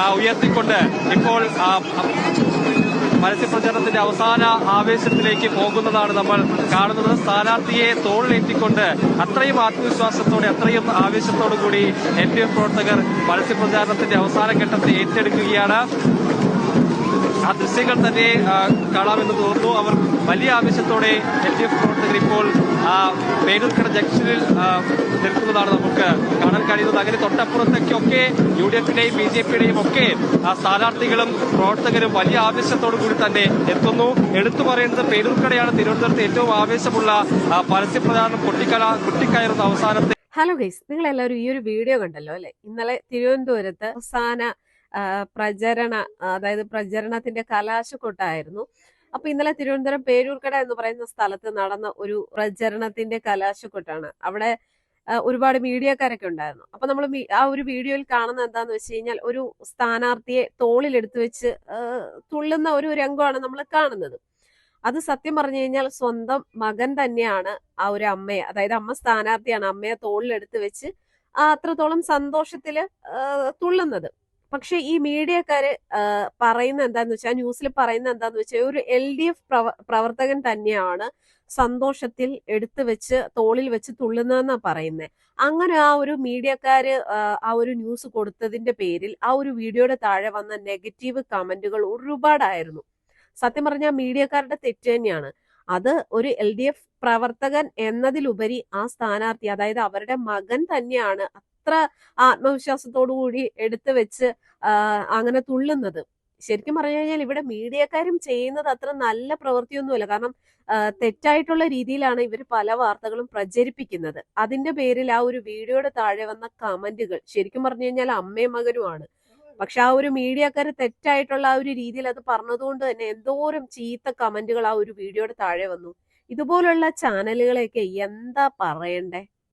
ആ, ഉയർത്തിക്കൊണ്ട് ഇപ്പോൾ മത്സ്യപ്രചരണത്തിന്റെ അവസാന ആവേശത്തിലേക്ക് പോകുന്നതാണ് നമ്മൾ കാണുന്നത്. സ്ഥാനാർത്ഥിയെ തോളിലേറ്റിക്കൊണ്ട് അത്രയും ആത്മവിശ്വാസത്തോടെ അത്രയും ആവേശത്തോടു കൂടി എൻ ഡി എഫ് പ്രവർത്തകർ മത്സ്യപ്രചാരണത്തിന്റെ അവസാന ഘട്ടത്തെ ഏറ്റെടുക്കുകയാണ്. ആ ദൃശ്യങ്ങൾ തന്നെ കാണാമെന്ന് തോന്നുന്നു. അവർ വലിയ ആവേശത്തോടെ എൽ ഡി എഫ് പ്രവർത്തകർ ഇപ്പോൾ വേനൽക്കട ജംഗ്ഷനിൽ നിൽക്കുന്നതാണ് നമുക്ക് കാണാൻ കഴിയുന്നത്. അങ്ങനെ തൊട്ടപ്പുറത്തേക്കൊക്കെ യു ഡി എഫിന്റെയും ബി ജെ പിയുടെയും ഒക്കെ സ്ഥാനാർത്ഥികളും പ്രവർത്തകരും വലിയ ആവേശത്തോടു കൂടി തന്നെ എത്തുന്നു. എടുത്തു പറയേണ്ടത് പേരൂർക്കടയാണ് തിരുവനന്തപുരത്ത് ഏറ്റവും ആവേശമുള്ള പരസ്യപ്രചാരണം കൊട്ടിക്കല കൊട്ടിക്കയറുന്ന അവസാനത്തെ ഹലോ ഗൈസ് നിങ്ങൾ എല്ലാവരും ഈ ഒരു വീഡിയോ കണ്ടല്ലോ അല്ലെ? ഇന്നലെ തിരുവനന്തപുരത്ത് അവസാന പ്രചരണ അതായത് പ്രചരണത്തിന്റെ കലാശക്കൊട്ടായിരുന്നു. അപ്പൊ ഇന്നലെ തിരുവനന്തപുരം പേരൂർക്കട എന്ന് പറയുന്ന സ്ഥലത്ത് നടന്ന ഒരു പ്രചരണത്തിന്റെ കലാശക്കൊട്ടാണ്. അവിടെ ഒരുപാട് മീഡിയക്കാരൊക്കെ ഉണ്ടായിരുന്നു. അപ്പൊ നമ്മൾ ആ ഒരു വീഡിയോയിൽ കാണുന്ന എന്താന്ന് വെച്ച് കഴിഞ്ഞാൽ ഒരു സ്ഥാനാർത്ഥിയെ തോളിലെടുത്ത് വെച്ച് തുള്ളുന്ന ഒരു രംഗമാണ് നമ്മൾ കാണുന്നത്. അത് സത്യം പറഞ്ഞു കഴിഞ്ഞാൽ സ്വന്തം മകൻ തന്നെയാണ് ആ ഒരു അമ്മയെ അതായത് അമ്മ സ്ഥാനാർത്ഥിയാണ് അമ്മയെ തോളിലെടുത്ത് വെച്ച് അത്രത്തോളം സന്തോഷത്തിൽ തുള്ളുന്നത്. പക്ഷെ ഈ മീഡിയക്കാര് പറയുന്ന എന്താന്ന് വെച്ചാൽ ന്യൂസിൽ പറയുന്ന എന്താന്ന് വെച്ചാൽ ഒരു എൽ ഡി എഫ് പ്രവർത്തകൻ തന്നെയാണ് സന്തോഷത്തിൽ എടുത്തു വെച്ച് തോളിൽ വെച്ച് തുള്ളുന്നതെന്നാ പറയുന്നത് അങ്ങനെ ആ ഒരു മീഡിയക്കാര് ആ ഒരു ന്യൂസ് കൊടുത്തതിന്റെ പേരിൽ ആ ഒരു വീഡിയോയുടെ താഴെ വന്ന നെഗറ്റീവ് കമന്റുകൾ ഒരുപാടായിരുന്നു. സത്യം പറഞ്ഞാൽ മീഡിയക്കാരുടെ തെറ്റ് തന്നെയാണ്. അത് ഒരു എൽ ഡി എഫ് പ്രവർത്തകൻ എന്നതിലുപരി ആ സ്ഥാനാർത്ഥി അതായത് അവരുടെ മകൻ തന്നെയാണ് അത്ര ആത്മവിശ്വാസത്തോടു കൂടി എടുത്തു വെച്ച് അങ്ങനെ തുള്ളുന്നത്. ശരിക്കും പറഞ്ഞു കഴിഞ്ഞാൽ ഇവിടെ മീഡിയക്കാരും ചെയ്യുന്നത് അത്ര നല്ല പ്രവൃത്തിയൊന്നുമല്ല. കാരണം തെറ്റായിട്ടുള്ള രീതിയിലാണ് ഇവർ പല വാർത്തകളും പ്രചരിപ്പിക്കുന്നത്. അതിന്റെ പേരിൽ ആ ഒരു വീഡിയോയുടെ താഴെ വന്ന കമന്റുകൾ ശരിക്കും പറഞ്ഞു കഴിഞ്ഞാൽ അമ്മയും മകനുമാണ്. പക്ഷെ ആ ഒരു മീഡിയക്കാർ തെറ്റായിട്ടുള്ള ആ ഒരു രീതിയിൽ അത് പറഞ്ഞതുകൊണ്ട് തന്നെ എന്തോരം ചീത്ത കമന്റുകൾ ആ ഒരു വീഡിയോയുടെ താഴെ വന്നു. ഇതുപോലുള്ള ചാനലുകളെയൊക്കെ എന്താ പറയണ്ടേ?